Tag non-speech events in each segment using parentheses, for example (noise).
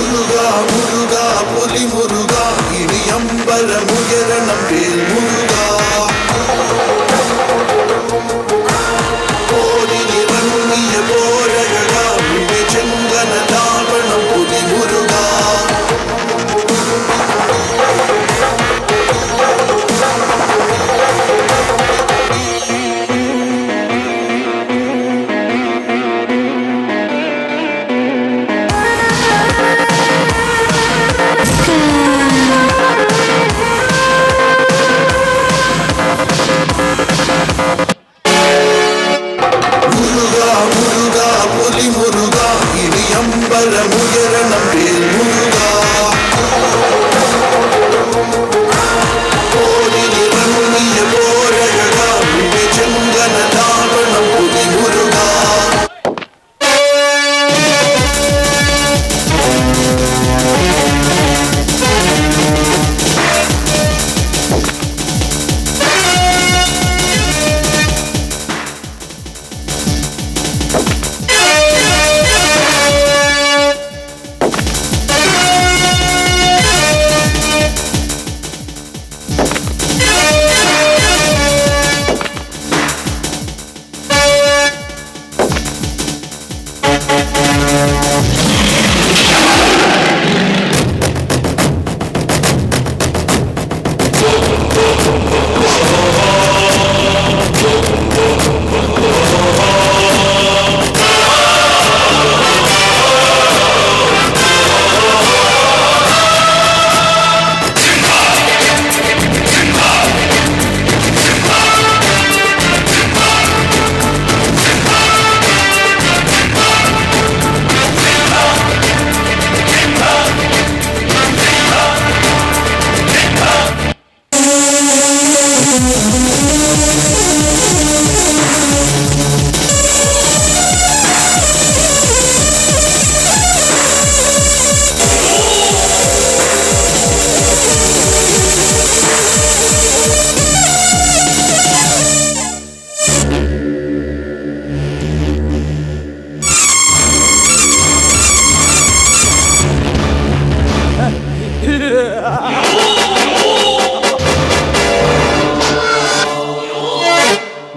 முருகா முருகா புலி முருகா இடி அம்பலம்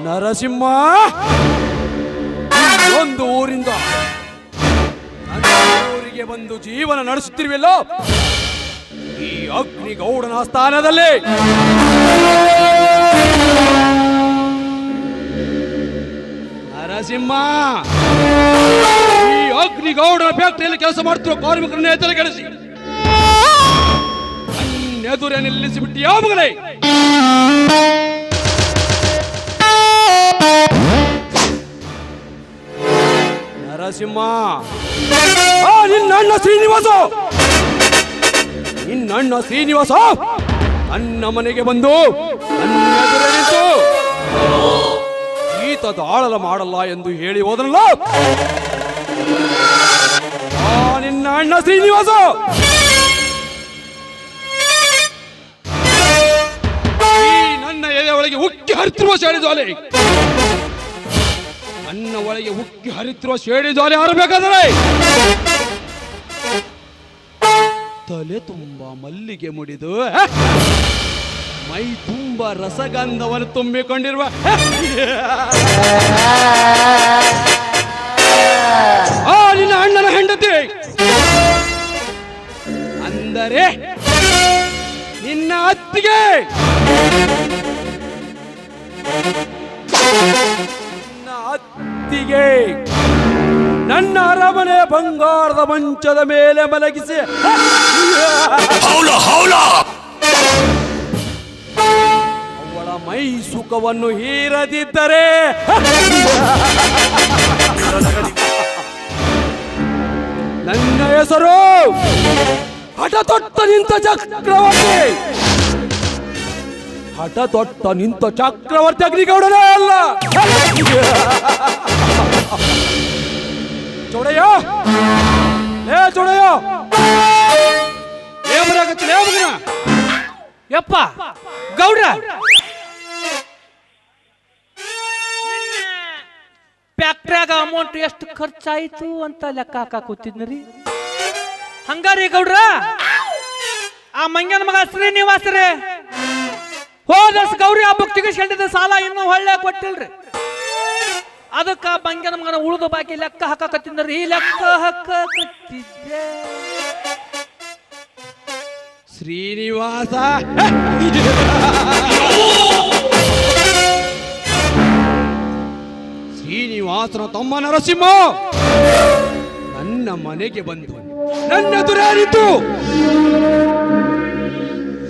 ನರಸಿಂಹ, ಒಂದು ಊರಿಂದ ಊರಿಗೆ ಬಂದು ಜೀವನ ನಡೆಸುತ್ತಿರುವೆಲ್ಲ, ಈ ಅಗ್ನಿಗೌಡನ ಸ್ಥಾನದಲ್ಲಿ. ನರಸಿಂಹ, ಈ ಅಗ್ನಿಗೌಡನ ಫ್ಯಾಕ್ಟರಿಯಲ್ಲಿ ಕೆಲಸ ಮಾಡುತ್ತಿರುವ ಕಾರ್ಮಿಕರನ್ನ ಕೆಡಿಸಿ ಎದುರೇ ನಿಲ್ಲಿಸಿಬಿಟ್ಟು ಯಾವ ಮಗಳೇ? ನರಸಿಂಹ. ನಿನ್ನ ಅಣ್ಣ ಶ್ರೀನಿವಾಸ! ನಿನ್ನ ಅಣ್ಣ ಶ್ರೀನಿವಾಸ! ನನ್ನ ಮನೆಗೆ ಬಂದು ಈತ ದಾಳಲ ಮಾಡಲ್ಲ ಎಂದು ಹೇಳಿ ಹೋದನಲ್ಲ? ಆ ನಿನ್ನ ಅಣ್ಣ ಶ್ರೀನಿವಾಸ! ಒಳಗೆ ಉಕ್ಕಿ ಹರಿತಿರುವ ಜ್ವಾಲೆ. ನನ್ನ ಒಳಗೆ ಉಕ್ಕಿ ಹರಿತಿರುವ ಶೇಡಿ ಜ್ವಾಲೆ ಹಾರಬೇಕಾದರೆ ತಲೆ ತುಂಬ ಮಲ್ಲಿಗೆ ಮುಡಿದು ಮೈ ತುಂಬ ರಸಗಂಧವನ್ನು ತುಂಬಿಕೊಂಡಿರುವ ಆ ನಿನ್ನ ಅಣ್ಣನ ಹೆಂಡತಿ. ಅಂದರೆ ನಿನ್ನ ಅತ್ತಿಗೆ. ಅತ್ತಿಗೆ ನನ್ನ ಅರಮನೆ ಬಂಗಾರದ ಮಂಚದ ಮೇಲೆ ಮಲಗಿಸಿ. ಅವಳ ಮೈ ಸುಖವನ್ನು ಹೀರದಿದ್ದರೆ. ನನ್ನ ಹೆಸರು ಹಠ ತೊಟ್ಟ ನಿಂತ ಚಕ್ರವರ್ತಿ. ಹಠ ತೊಟ್ಟ ನಿಂತ ಚಕ್ರವರ್ತಿ ಅಗ್ನಿಗೌಡನೇ ಅಲ್ಲ. ಚೌಡಯ್ಯ ಲೇ ಚೌಡಯ್ಯ ಏ ಬರಾಕತ್ತಿಲ್ಲ ಏ ಮಗನ. ಯಪ್ಪ, ಗೌಡ್ರ. ಫ್ಯಾಕ್ಟ್ರಿಯಾಗ ಅಮೌಂಟ್ ಎಷ್ಟು ಖರ್ಚಾಯಿತು ಅಂತ ಲೆಕ್ಕ ಹಾಕ ಕೂತಿದ್ನರಿ? ಹಂಗಾರಿ ಗೌಡ್ರ. ಆ ಮಂಗನ ಮಗ ಶ್ರೀನಿವಾಸರೇ ಹೋದ ಆ ಭಕ್ತಿಗೆ ಸಾಲ ಇನ್ನೂ ಹೊಳ್ಳೆ ಕೊಟ್ಟಿಲ್ರಿ. ಅದಕ್ಕ ಬಂಗೆ ನಮ್ಗನ ಉಳಿದು ಬಾಕಿ ಲೆಕ್ಕ ಹಾಕಕತ್ತಿದ್ರಿ ಲೆಕ್ಕ ಹಾಕಕತ್ತಿದ್ದೆ ಶ್ರೀನಿವಾಸ. ಶ್ರೀನಿವಾಸನ ತಮ್ಮ ನರಸಿಂಹ. ನನ್ನ ಮನೆಗೆ ಬಂದು ನನ್ನ ಎದುರೇರಿತು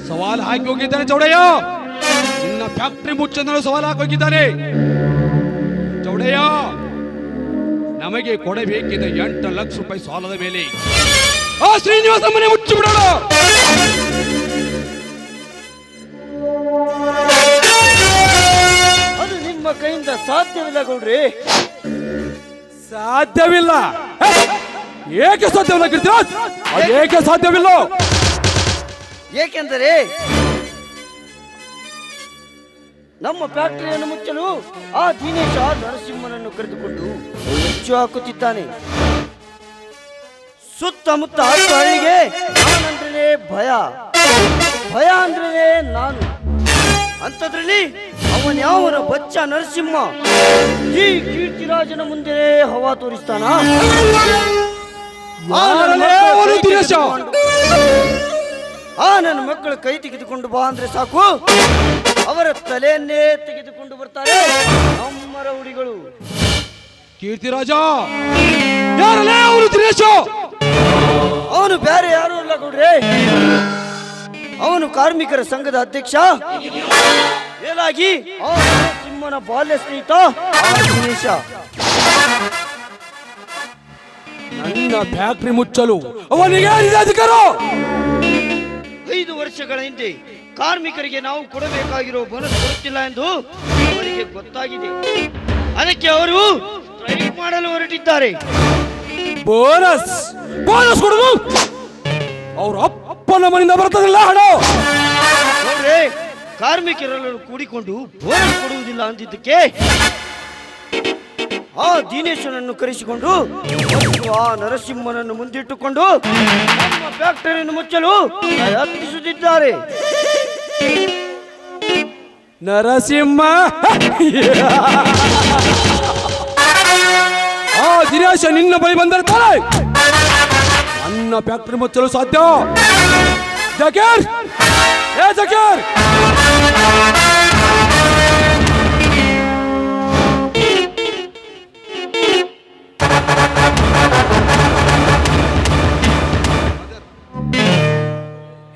ಸವಾಲು ಹಾಕಿ ಹೋಗಿದ್ದಾನೆ ಚೌಡಯ್ಯ. ಫ್ಯಾಕ್ಟ್ರಿ ಮುಚ್ಚಂದ್ರ ಸವಾಲು ಹಾಕೋಗಿದ್ದಾನೆ ಚೌಡಯ್ಯ ನಮಗೆ ಕೊಡಬೇಕಿದ್ದ ಎಂಟು ಲಕ್ಷ ರೂಪಾಯಿ ಸಾಲದ ಮೇಲೆ. ಆ ಶ್ರೀನಿವಾಸ ಮನೆ ಮುಚ್ಚಿ ಬಿಡೋಣ ಅದು ನಿಮ್ಮ ಕೈಯಿಂದ ಸಾಧ್ಯವಿಲ್ಲ ಗೌಡ್ರಿ. ಸಾಧ್ಯವಿಲ್ಲ. ಏಕೆ ಸಾಧ್ಯವಿಲ್ಲ ಏಕೆ ಸಾಧ್ಯವಿಲ್ಲ? ಏಕೆಂದರೆ ನಮ್ಮ ಫ್ಯಾಕ್ಟರಿಯನ್ನು ಮುಚ್ಚಲು ಆ ದಿನೇಶ ನರಸಿಂಹನನ್ನು ಕರೆದುಕೊಂಡು ಹೆಚ್ಚು ಹಾಕುತ್ತಿದ್ದಾನೆ. ಸುತ್ತಮುತ್ತ ಹಳ್ಳಿಗೆ ನಾನಂದ್ರೆ ಭಯ. ಭಯ ಅಂದ್ರೆ ನಾನು. ಅಂಥದ್ರಲ್ಲಿ ಅವನ್ಯಾವನ ಬಚ್ಚ ನರಸಿಂಹ? ಈ ಕೀರ್ತಿರಾಜನ ಮುಂದೆ ಹವಾ ತೋರಿಸ್ತಾನ? ಆ ನನ್ನ ಮಕ್ಕಳು ಕೈ ತೆಗೆದುಕೊಂಡು ಬಾ ಅಂದ್ರೆ ಸಾಕು. ಅವರ ತಲೆಯನ್ನೇ ತೆಗೆದುಕೊಂಡು ಬರ್ತಾರೆ ಅಮ್ಮರ ರೌಡಿಗಳು ಕೀರ್ತಿರಾಜ ಯಾರಲ್ಲೇ ಅವನು ದಿನೇಶ ಅವನು ಬೇರೆ ಯಾರು ಅಲ್ಲ ಕೊಡ್ರಿ ಅವನು ಕಾರ್ಮಿಕರ ಸಂಘದ ಅಧ್ಯಕ್ಷ. ಏನಾಗಿ ಸಿಂಹನ ಬಾಲ್ಯ ಸ್ನೇಹಿತ ದಿನೇಶ ನನ್ನ ಫ್ಯಾಕ್ಟ್ರಿ ಮುಚ್ಚಲು ಅವನಿಗೆ ಅಧಿಕಾರ? ಐದು ವರ್ಷಗಳ ಹಿಂದೆ ಕಾರ್ಮಿಕರಿಗೆ ನಾವು ಕೊಡಬೇಕಾಗಿರೋ ಬೋನಸ್ ಕೊಡುತ್ತಿಲ್ಲ ಎಂದು ಅವರಿಗೆ ಗೊತ್ತಾಗಿದೆ. ಅದಕ್ಕೆ ಅವರು ಸ್ಟ್ರೈಕ್ ಮಾಡಲು ಹೊರಟಿದ್ದಾರೆ. ಬೋನಸ್! ಬೋನಸ್ ಕೊಡುದು? ಅವ್ರ ಅಪ್ಪನ ಮನೆಯಿಂದ ಬರ್ತದಿಲ್ಲ ಹಣ? ಕಾರ್ಮಿಕರೆಲ್ಲರೂ ಕೂಡಿಕೊಂಡು ಬೋನಸ್ ಕೊಡುವುದಿಲ್ಲ ಅಂದಿದ್ದಕ್ಕೆ ಆ ದಿನೇಶನನ್ನು ಕರೆಸಿಕೊಂಡು ಆ ನರಸಿಂಹನನ್ನು ಮುಂದಿಟ್ಟುಕೊಂಡು ನಮ್ಮ ಫ್ಯಾಕ್ಟರಿಯನ್ನು ಮುಚ್ಚಲು ಪ್ರಯತ್ನಿಸುತ್ತಿದ್ದಾರೆ. ನರಸಿಂಹ! ಆ ದಿನೇಶ ನಿನ್ನ ಬಳಿ ಬಂದಿರ್ತಾರೆ ಅನ್ನ ಫ್ಯಾಕ್ಟರಿ ಮುಚ್ಚಲು ಸಾಧ್ಯ? ಜಕೀರ್! ಏ ಜಕೀರ್!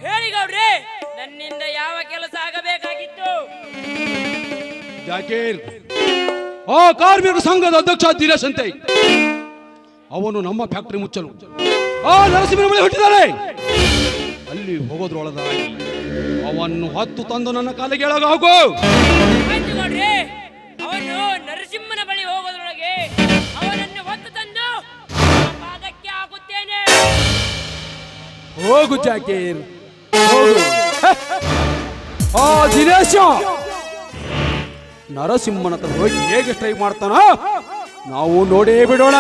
ಹೇಳಿ ಗೌಡ್ರಿ ನನ್ನಿಂದ ಯಾವ ಕೆಲಸ ಆಗಬೇಕಾಗಿತ್ತು? ಜಾಕೀರ್ ಆ ಕಾರ್ಮಿಕ ಸಂಘದ ಅಧ್ಯಕ್ಷ ದಿನೇಶ್ ಅಂತೆ. ಅವನು ನಮ್ಮ ಫ್ಯಾಕ್ಟರಿ ಮುಚ್ಚಲು. ಆ ನರಸಿಂಹನ ಬಳಿ ಹುಟ್ಟಿದ್ದಾರೆ ಅಲ್ಲಿ ಹೋಗೋದ್ರೊಳದ ಅವನ್ನು ಹತ್ತು ತಂದು ನನ್ನ ಕಾಲಿಗೆ ಎಳಗ ಹೋಗು ಜಾಕೀರ್ ಹೋಗು. (laughs) ಆ ದಿನೇಶ. ನರಸಿಂಹನ ಹತ್ರ ಹೋಗಿ ಹೇಗೆ ಸ್ಟ್ರೈಕ್ ಮಾಡ್ತಾನ ನಾವು ನೋಡೇ ಬಿಡೋಣ.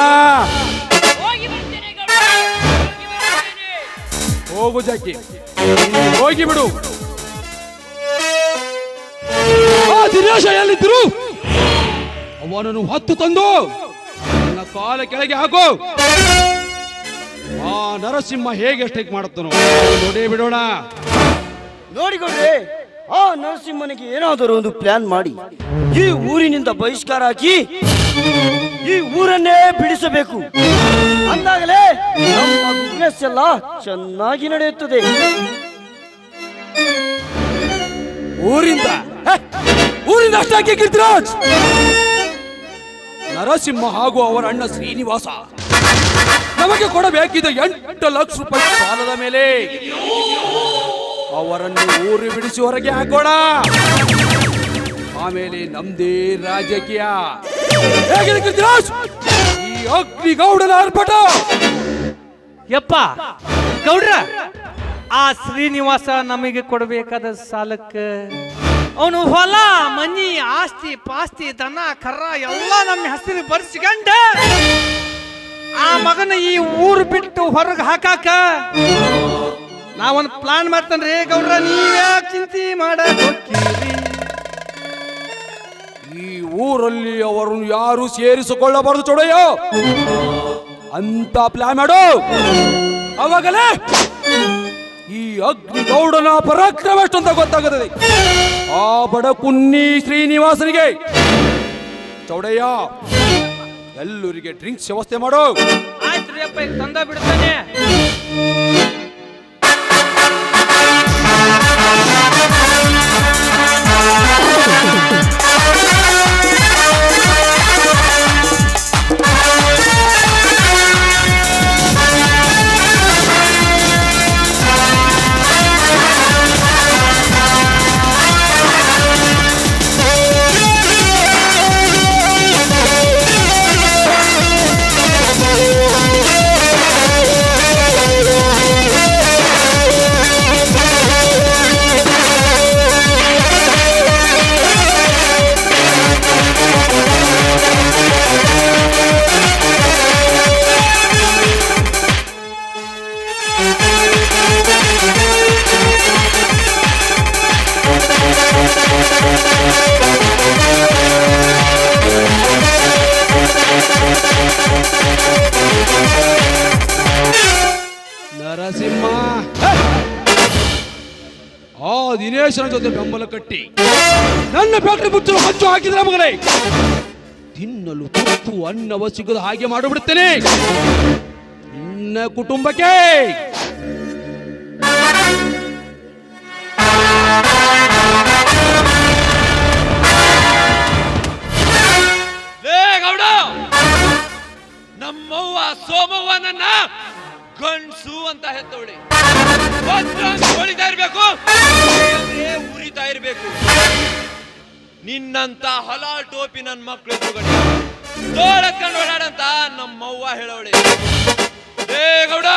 ಹೋಗಿ ಜಾಕಿ. ಹೋಗಿ ಬಿಡು. ಆ ದಿನೇಶ ಎಲ್ಲಿದ್ರು? ಅವನನ್ನು ಹತ್ತು ತಂದು ನನ್ನ ಕಾಲ ಕೆಳಗೆ ಹಾಕು. ಆ ನರಸಿಂಹ ಹೇಗೆ ಸ್ಟ್ರೈಕ್ ಮಾಡುತ್ತಾನೋ? ನೋಡಿ ಬಿಡೋಣ. ನೋಡಿಕೊಡ್ರಿ ಆ ನರಸಿಂಹನಿಗೆ ಏನಾದರೂ ಒಂದು ಪ್ಲಾನ್ ಮಾಡಿ. ಈ ಊರಿನಿಂದ ಬಹಿಷ್ಕಾರ ಹಾಕಿ ಈ ಊರನ್ನೇ ಬಿಡಿಸಬೇಕು. ಅಂದಾಗಲೇ ನಮ್ಮ ಬಿಸ್ನೆಸ್ ಎಲ್ಲ ಚೆನ್ನಾಗಿ ನಡೆಯುತ್ತದೆ. ಊರಿಂದ ಊರಿಂದ ಅಷ್ಟಾಗಿ ಕೀರ್ತಿರಾಜ್. ನರಸಿಂಹ ಹಾಗೂ ಅವರ ಅಣ್ಣ ಶ್ರೀನಿವಾಸ ನಮಗೆ ಕೊಡಬೇಕಿದೆ ಎಂಟು ಲಕ್ಷ ರೂಪಾಯಿ ಸಾಲದ ಮೇಲೆ. ಅವರನ್ನು ಊರು ಬಿಡಿಸಿ ಹೊರಗೆ ಹಾಕೋಣ. ಆಮೇಲೆ ನಮ್ದೇ ರಾಜಕೀಯ. ಹೇಗಿದೆ ಕೀರ್ತಿರಾಜ್ ಈ ಯಪ್ಪ, ಗೌಡ್ರ, ಆ ಶ್ರೀನಿವಾಸ ನಮಗೆ ಕೊಡಬೇಕಾದ ಸಾಲಕ್ಕೆ. ಅವನು ಹೊಲ, ಮನಿ, ಆಸ್ತಿ, ಪಾಸ್ತಿ, ದನ, ಕರ್ರ, ಎಲ್ಲ ನಮ್ಮ ಹೆಸರು ಬರ್ಸ್ಕೊಂಡ. ಆ ಮಗನ ಈ ಊರು ಬಿಟ್ಟು ಹೊರಗೆ ಹಾಕಾಕ ನಾವೊಂದು ಪ್ಲಾನ್ ಮಾಡ್ತಾನ್ರಿ ಗೌಡ್ರ ನೀವ್ಯಾ ಚಿಂತೆ ಮಾಡ ಈ ಊರಲ್ಲಿ ಅವರನ್ನು ಯಾರು ಸೇರಿಸಿಕೊಳ್ಳಬಾರದು ಚೌಡಯ್ಯ. ಅಂತ ಪ್ಲಾನ್ ಮಾಡು. ಅವಾಗಲೇ ಈ ಅಗ್ನಿಗೌಡನ ಪರಾಕ್ರಮ ಎಷ್ಟು ಅಂತ ಗೊತ್ತಾಗುತ್ತದೆ. ಆ ಬಡ ಕುನ್ನಿ ಶ್ರೀನಿವಾಸನಿಗೆ, ಚೌಡಯ್ಯ ಎಲ್ಲರಿಗೆ ಡ್ರಿಂಕ್ಸ್ ವ್ಯವಸ್ಥೆ ಮಾಡು. ಆಯ್ತು ರೀ ಅಪ್ಪ ಈಗ ತಂದ ಬಿಡ್ತಾನೆ. ದಿನೇಶನ ಜೊತೆ ಬೆಂಬಲ ಕಟ್ಟಿ. ನನ್ನ ಫ್ಯಾಕ್ಟರಿ ಮುಚ್ಚಲು ಹಚ್ಚು ಹಾಕಿದ್ರೆ ಮಗನೇ. ತಿನ್ನಲು ತುತ್ತು ಅನ್ನವ ಸಿಗದ ಹಾಗೆ ಮಾಡಿಬಿಡುತ್ತೇನೆ ನಿನ್ನ ಕುಟುಂಬಕ್ಕೆ. ನಮ್ಮವ್ವ ಗೌಡ ನಮ್ಮವ್ವ ಸೋಮವ್ವನನ್ನ ಗಂಡ್ಸು ಅಂತ ಹೆತ್ತವಳಿ. ಹೊಳಿತಾ ಇರ್ಬೇಕು. ಉರಿತಾ ಇರ್ಬೇಕು. ನಿನ್ನಂತ ಹಲಾಲ್ ಟೋಪಿ ನನ್ನ ಮಕ್ಳು ಎದುರುಗಡೆ. ತೋಳಕ್ಕಂಡು ಓಡಾಡಂತ ನಮ್ಮವ್ವ ಹೇಳವಳೆ. ಏ ಗೌಡ,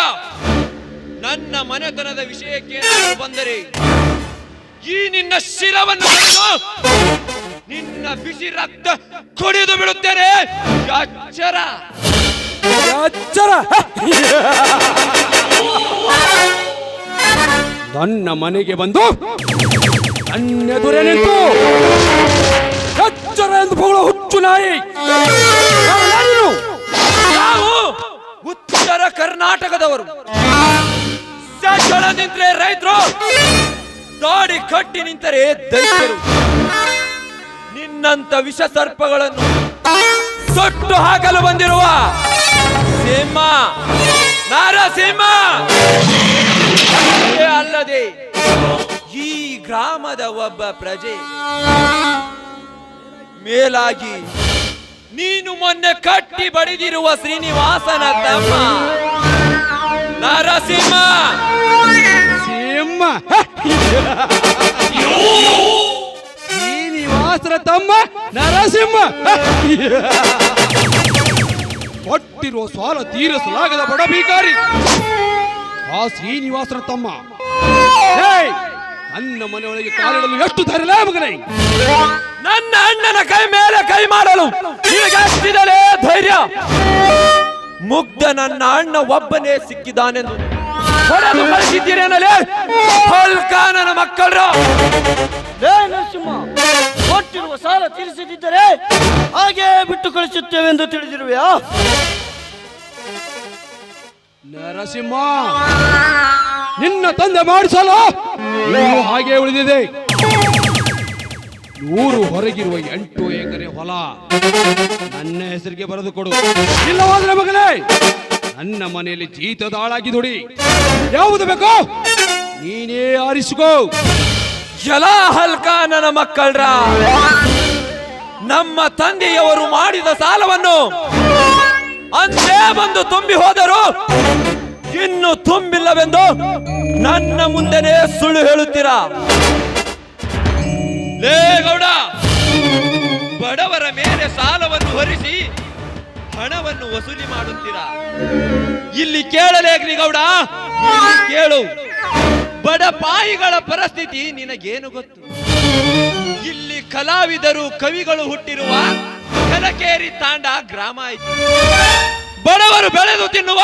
ನನ್ನ ಮನೆತನದ ವಿಷಯಕ್ಕೆ ಬಂದರೆ ಈ ನಿನ್ನ ಶಿರವನ್ನು ನಿನ್ನ ಬಿಸಿ ರಕ್ತ ಕುಡಿದು ಬಿಡುತ್ತೇನೆ. ಎಚ್ಚರ ನನ್ನ ಮನೆಗೆ ಬಂದು ನಿಂತು ಎಚ್ಚರ ಎಂದು ಬಹಳ ಹುಚ್ಚು ನಾಯಿ? ನಾವು ಉತ್ತರ ಕರ್ನಾಟಕದವರು. ನಿಂತ್ರೆ ರೈತರು. ದಾಡಿ ಕಟ್ಟಿ ನಿಂತರೆ ದೈತ್ಯರು ನಿನ್ನಂತ ವಿಷ ಸರ್ಪಗಳನ್ನು ಸೊಟ್ಟು ಹಾಕಲು ಬಂದಿರುವ ಸಿಂಹ ನರಸಿಂಹ! ಅಷ್ಟೇ ಅಲ್ಲದೆ ಈ ಗ್ರಾಮದ ಒಬ್ಬ ಪ್ರಜೆ ಮೇಲಾಗಿ ನೀನು ಮೊನ್ನೆ ಕಟ್ಟಿ ಬಡಿದಿರುವ ಶ್ರೀನಿವಾಸನ ತಮ್ಮ. ನರಸಿಂಹ! ಸಿಂಹ ಶ್ರೀನಿವಾಸರ ತಮ್ಮ ನರಸಿಂಹ! ಕೊಟ್ಟಿರುವ ಸಾಲ ತೀರಿಸಲಾಗದ ಬಡ ಬೀಕಾರಿ ಆ ಶ್ರೀನಿವಾಸನ ತಮ್ಮ! ನನ್ನ ಮನೆಯೊಳಗೆ ಕಾಲಿಡಲು ಎಷ್ಟು ಧೈರ್ಯ ಮಗನೇ. ನನ್ನ ಅಣ್ಣನ ಕೈ ಮೇಲೆ ಕೈ ಮಾಡಲು ಧೈರ್ಯ? ಮುಗ್ಧ ನನ್ನ ಅಣ್ಣ ಒಬ್ಬನೇ ಸಿಕ್ಕಿದಾನೆಂದು ಹೊಡೆದು ಕಳಿಸಿದ್ದೀರೇನಲೇ ನನ್ನ ಮಕ್ಕಳು ನರಸಿಂಹ. ಕೊಟ್ಟಿರುವ ಸಾಲ ತೀರಿಸದಿದ್ದರೆ ಹಾಗೆ ಬಿಟ್ಟು ಕಳಿಸುತ್ತೇವೆ ಎಂದು ತಿಳಿದಿರುವೆಯಾ? ನರಸಿಂಹ, ನಿನ್ನ ತಂದೆ ಮಾಡಿಸಲು ನೀನು ಹಾಗೆ ಉಳಿದಿದೆ. ಊರು ಹೊರಗಿರುವ ಎಂಟು ಎಕರೆ ಹೊಲ ನನ್ನ ಹೆಸರಿಗೆ ಬರೆದು ಕೊಡು. ಇಲ್ಲವಾದ್ರೆ ಮಗನೇ ನನ್ನ ಮನೆಯಲ್ಲಿ ಜೀತದ ಹಾಳಾಗಿ ದುಡಿ. ಯಾವುದು ಬೇಕೋ ನೀನೇ ಆರಿಸಿಕೋ. ಜಲ ನನ್ನ ಮಕ್ಕಳ್ರ. ನಮ್ಮ ತಂದೆಯವರು ಮಾಡಿದ ಸಾಲವನ್ನು ಅಂದೇ ಬಂದು ತುಂಬಿ ಹೋದರು. ಇನ್ನು ತುಂಬಿಲ್ಲವೆಂದು ನನ್ನ ಮುಂದೆನೇ ಸುಳ್ಳು ಹೇಳುತ್ತೀರಾ? ಲೇಗೌಡ ಬಡವರ ಮೇಲೆ ಸಾಲವನ್ನು ಹೊರಿಸಿ ಹಣವನ್ನು ವಸೂಲಿ ಮಾಡುತ್ತೀರಾ? ಇಲ್ಲಿ ಕೇಳಲೇಗ್ರಿ ಗೌಡ ಕೇಳು. ಬಡ ಪಾಯಿಗಳ ಪರಿಸ್ಥಿತಿ ನಿನಗೇನು ಗೊತ್ತು? ಇಲ್ಲಿ ಕಲಾವಿದರು ಕವಿಗಳು ಹುಟ್ಟಿರುವ ಕಲಕೇರಿ ತಾಂಡ ಗ್ರಾಮ ಐತಿ. ಬಡವರು ಬೆಳೆದು ತಿನ್ನುವ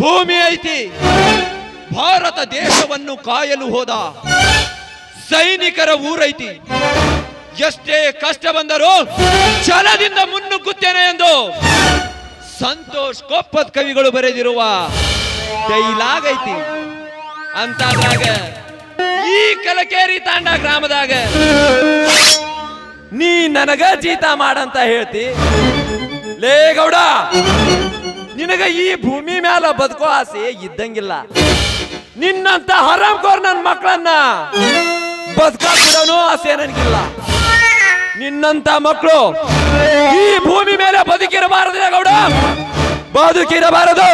ಭೂಮಿ ಐತಿ. ಭಾರತ ದೇಶವನ್ನು ಕಾಯಲು ಹೋದ ಸೈನಿಕರ ಊರೈತಿ. ಎಷ್ಟೇ ಕಷ್ಟ ಬಂದರೂ ಛಲದಿಂದ ಮುನ್ನುಗ್ಗುತ್ತೇನೆ ಎಂದು ಸಂತೋಷ್ ಕೊಪ್ಪದ ಕವಿಗಳು ಬರೆದಿರುವ ಡೈಲಾಗ್ ಐತಿ ಅಂತಾದಾಗ ಈ ಕಲಕೇರಿ ತಾಂಡ ಗ್ರಾಮದಾಗ ನೀ ನನಗ ಜೀತ ಮಾಡಂತ ಹೇಳ್ತಿ. ಲೇ ಗೌಡ, ನಿನಗ ಈ ಭೂಮಿ ಮ್ಯಾಲ ಬದುಕೋ ಆಸೆ ಇದ್ದಂಗಿಲ್ಲ. ನಿನ್ನಂತ ಹರಾಮ್ಕೋರ್ ನನ್ನ ಮಕ್ಕಳನ್ನ ಬದುಕಾಕ್ ಬಿಡೋನೋ ಆಸೆ ನನಗಿಲ್ಲ. ನಿನ್ನಂತ ಮಕ್ಕಳು ಈ ಭೂಮಿ ಮೇಲೆ ಬದುಕಿರಬಾರದು ಗೌಡ. ಬದುಕಿರಬಾರದು.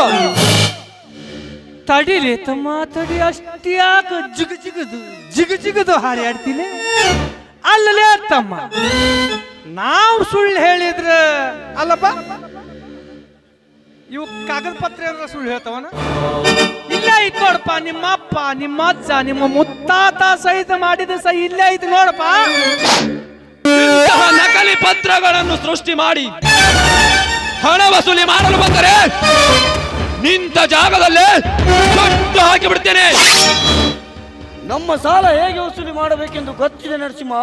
ತಡಿಲಿ ತಮ್ಮ ತಡಿ ಅಷ್ಟ್ಯಾಕ ಜಿಗ ಜಿಗದು? ಜಿಗ ಜಿಗದು ಹಾರಿ ಆಡ್ತೀನಿ ಅಲ್ಲಲೇ ತಮ್ಮ ನಾವು ಸುಳ್ಳು ಹೇಳಿದ್ರ ಅಲ್ಲಪ್ಪ. ಇವು ಕಾಗದ ಪತ್ರ ಏನಾರ ಸುಳ್ಳು ಹೇಳ್ತವನ? ಇಲ್ಲೇ ಐತ್ ನೋಡಪ್ಪ, ನಿಮ್ಮ ಅಪ್ಪ, ನಿಮ್ಮ ಅಜ್ಜ, ನಿಮ್ಮ ಮುತ್ತಾತ ಸಹಿತ ಮಾಡಿದ ಸಹಿ ಇಲ್ಲೇ ಐತಿ ನೋಡಪ್ಪ. ನಕಲಿ ಪತ್ರಗಳನ್ನು ಸೃಷ್ಟಿ ಮಾಡಿ ಹಣ ವಸೂಲಿ ಮಾಡಲು ಬಂದರೆ ನಿಂತ ಜಾಗದಲ್ಲೇ ಸುಟ್ಟು ಹಾಕಿ ಬಿಡ್ತೇನೆ ನಮ್ಮ ಸಾಲ ಹೇಗೆ ವಸೂಲಿ ಮಾಡಬೇಕೆಂದು ಗೊತ್ತಿದೆ ನರಸಿಂಹ.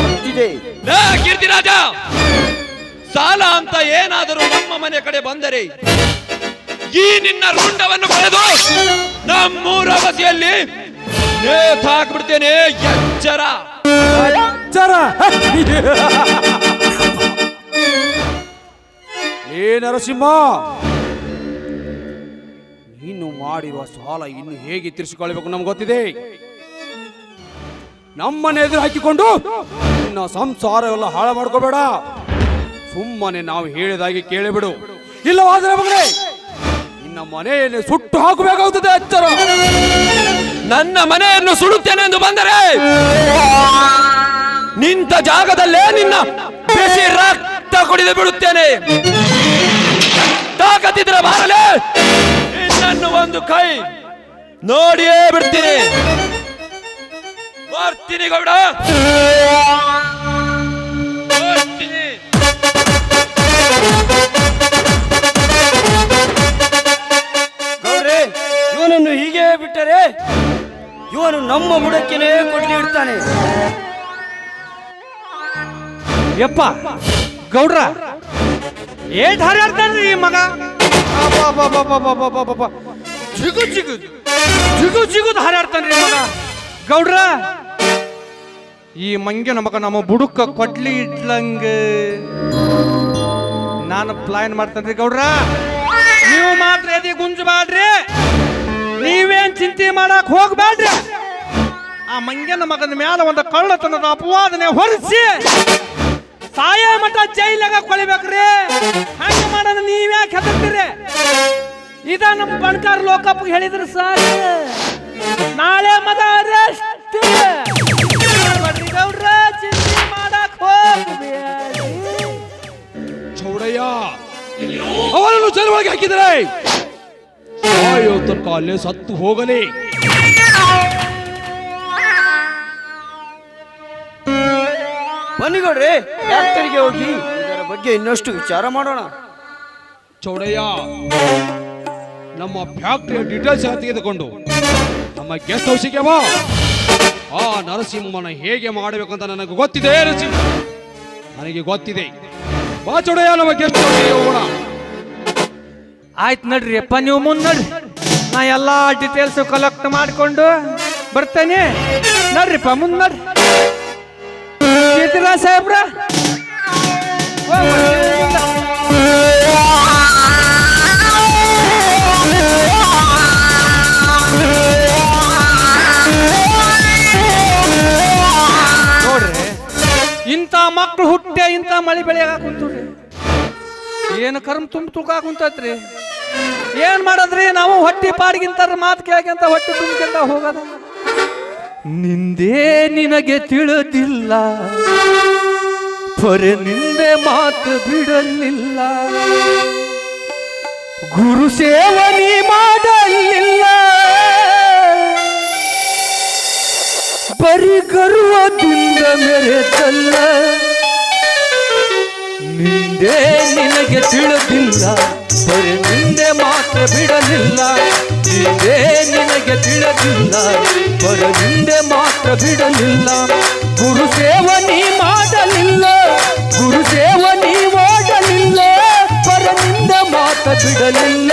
ಗೊತ್ತಿದೆ. ಲೇ ಕೀರ್ತಿರಾಜ ಸಾಲ ಅಂತ ಏನಾದರೂ ನಮ್ಮ ಮನೆ ಕಡೆ ಬಂದರೆ ಈ ನಿನ್ನ ರುಂಡವನ್ನು ಪಡೆದು ನಮ್ಮೂರ ಬಸಿಯಲ್ಲಿ ನೇತು ಹಾಕ್ಬಿಡ್ತೇನೆ. ಎಚ್ಚರ? (laughs) ಏ ನರಸಿಂಹ ನೀನು ಮಾಡಿರುವ ಸಾಲ ಇನ್ನು ಹೇಗೆ ತೀರಿಸಿಕೊಳ್ಳಬೇಕು ನಮ್ಗೆ ಗೊತ್ತಿದೆ? ನಮ್ಮನೆ ಎದುರು ಹಾಕಿಕೊಂಡು ನಿನ್ನ ಎಲ್ಲ ಹಾಳು ಮಾಡ್ಕೋಬೇಡ. ಸುಮ್ಮನೆ ನಾವು ಹೇಳಿದಾಗೆ ಕೇಳಿಬಿಡು. ಇಲ್ಲವಾದರೆ ಮಗನೇ, ನಿನ್ನ ಮನೆಯನ್ನು ಸುಟ್ಟು ಹಾಕಬೇಕಾಗುತ್ತದೆ ಎಚ್ಚರ ನನ್ನ ಮನೆಯನ್ನು ಸುಡುತ್ತೇನೆ ಎಂದು ಬಂದರೆ ನಿಂತ ಜಾಗದಲ್ಲೇ ನಿನ್ನ ಬಿಸಿ ರಕ್ತ ಕುಡಿದು ಬಿಡುತ್ತೇನೆ. ತಾಕತ್ತಿದ್ರೆ ಬಾರಲೇ. ನಿನ್ನನ್ನು ಒಂದು ಕೈ ನೋಡಿಯೇ ಬಿಡ್ತೀನಿ. ಬರ್ತೀನಿ ಗೌಡ. ಇವನನ್ನು ಹೀಗೆ ಬಿಟ್ಟರೆ ಇವನು ನಮ್ಮ ಬುಡಕ್ಕೆನೇ ಕೊಡ್ಲಿ ಇಡ್ತಾನೆ. ಯಪ್ಪ, ಗೌಡ್ರ ಏಟ್ ಹಾರಾಡ್ತಾನ್ರಿ ಈ ಮಗ? ಅಬ್ಬಬ್ಬಬ್ಬಬ್ಬಬ್ಬಬ್ಬಬ್ಬ. ಜಿಗು ಜಿಗು ಜಿಗು ಜಿಗುದ್ ಹಾರಾಡ್ತಾನ್ರಿ ರೀ ಮಗ ಗೌಡ್ರ ಈ ಮಂಗ್ಯನ ಮಗ ನಮ್ಮ ಬುಡುಕ ಕೊಡ್ಲಿ ಇಡ್ಲಂಗ. ನಾನು ಪ್ಲಾನ್ ಮಾಡ್ತೇನ್ರಿ ಗೌಡ್ರ. ನೀವು ಮಾತ್ರ ಎದಿ ಗುಂಜಬಾಡ್ರಿ ನೀವೇನ್ ಚಿಂತೆ ಮಾಡಕ್ ಹೋಗ್ಬೇಡ್ರಿ ಆ ಮಂಗ್ಯನ ಮಗನ ಮ್ಯಾಲ ಒಂದು ಕಳ್ಳತನದ ಅಪವಾದನೆ ಹೊರಿಸಿ. ಸಾಯ ಮಠ ಜೈಲಾಗ ಕೊಳಿಬೇಕ್ರಿ. ಹಂಗ ಮಾಡೋದು ನೀವ್ಯಾಕೆ ಹೆದರ್ತೀರಿ? ಇದ ನಮ್ಮ ಬಣಕಾರ ಲೋಕಪ್ಪ ಹೇಳಿದ್ರು ಸರ್. ನಾಳೆ ಮದ ಅರೆಸ್ಟ್ ಗೌಡ್ರ ಚಿಂತೆ ಮಾಡಕ್ ಹೋಗ್ಬೇಡಿ ಚೌಡಯ್ಯ, ಅವನನ್ನು ಜೈಲೊಳಗೆ ಹಾಕಿದರೆ. ಸಾಯೋ ತನಕ ಅಲ್ಲೇ ಸತ್ತು ಹೋಗಲಿ. ಬನ್ನಿ ಡಾಕ್ಟರ್ಗೆ ಫ್ಯಾಕ್ಟರಿಗೆ ಹೋಗಿ ಇದರ ಬಗ್ಗೆ ಇನ್ನಷ್ಟು ವಿಚಾರ ಮಾಡೋಣ. ಚೌಡಯ್ಯ ನಮ್ಮ ಫ್ಯಾಕ್ಟ್ರಿಯ ಡೀಟೇಲ್ಸ್ ಎಲ್ಲ ತೆಗೆದುಕೊಂಡು ನಮ್ಮ ಗೆಸ್ಟ್ ಹೌಸಿಗೆ ಬಾ. ಆ ನರಸಿಂಹನ ಹೇಗೆ ಮಾಡಬೇಕು ಅಂತ ನನಗೆ ಗೊತ್ತಿದೆ ನರಸಿಂಹ. ನನಗೆ ಗೊತ್ತಿದೆ. ಬಾ ಚೌಡಯ್ಯ ನಮ್ಮ ಗೆಸ್ಟ್ ಹೌಸಿಗೆ ಹೋಗೋಣ. ಆಯ್ತು ನಡ್ರಿ ಅಪ್ಪ ನೀವು ಮುನ್ನಡ್ರಿ ನಾ ಎಲ್ಲ ಡೀಟೇಲ್ಸ್ ಕಲೆಕ್ಟ್ ಮಾಡಿಕೊಂಡು ಬರ್ತೇನೆ. ನಡ್ರಿಪ್ಪ ಮುಂದ್ ಕೀರ್ತಿರಾಜ್ ಸಾಹೇಬ್ರ. ನೋಡ್ರಿ, ಇಂಥ ಮಕ್ಳು ಹುಟ್ಟೆ ಇಂಥ ಮಳೆ ಬೆಳೆಯಾಗ ಕುಂತ್ರಿ ಏನು ಕರ್ಮ ತುಂಬ ತೂಕ ಕುಂತತ್ರಿ. ಏನ್ ಮಾಡದ್ರಿ? ನಾವು ಹೊಟ್ಟಿ ಪಾಡಿಗಿಂತ ಮಾತು ಕೇಳ್ಕೊಂತ ಹೊಟ್ಟೆ ತುಂಬ್ಕೊಂತ ಹೋಗದ ನಿಂದೇ ನಿನಗೆ ತಿಳಿದಿಲ್ಲ. ಪೊರೆ ನಿಂದೆ ಮಾತು ಬಿಡಲಿಲ್ಲ. ಗುರು ಸೇವನಿ ಮಾಡಲಿಲ್ಲ. ಬರೀ ಗರ್ವದಿಂದ ಮೆರೆತಲ್ಲ. ನಿಂದೇ ನಿನಗೆ ತಿಳಿದಿಲ್ಲ. ಬರೀ ಹಿಂದೆ ಮಾತ್ರ ಬಿಡಲಿಲ್ಲ. ಇದೇ ನಿನಗೆ ತಿಳಿದಿಲ್ಲ. ಹಿಂದೆ ಮಾತ್ರ ಬಿಡಲಿಲ್ಲ. ಗುರು ಗುರುದೇವ ನೀ ಮಾಡಲಿಲ್ಲ. ಗುರುದೇವ ನೀ ಮಾಡಲಿಲ್ಲ. ಪರನಿಂದ ಮಾತ್ರ ಬಿಡಲಿಲ್ಲ.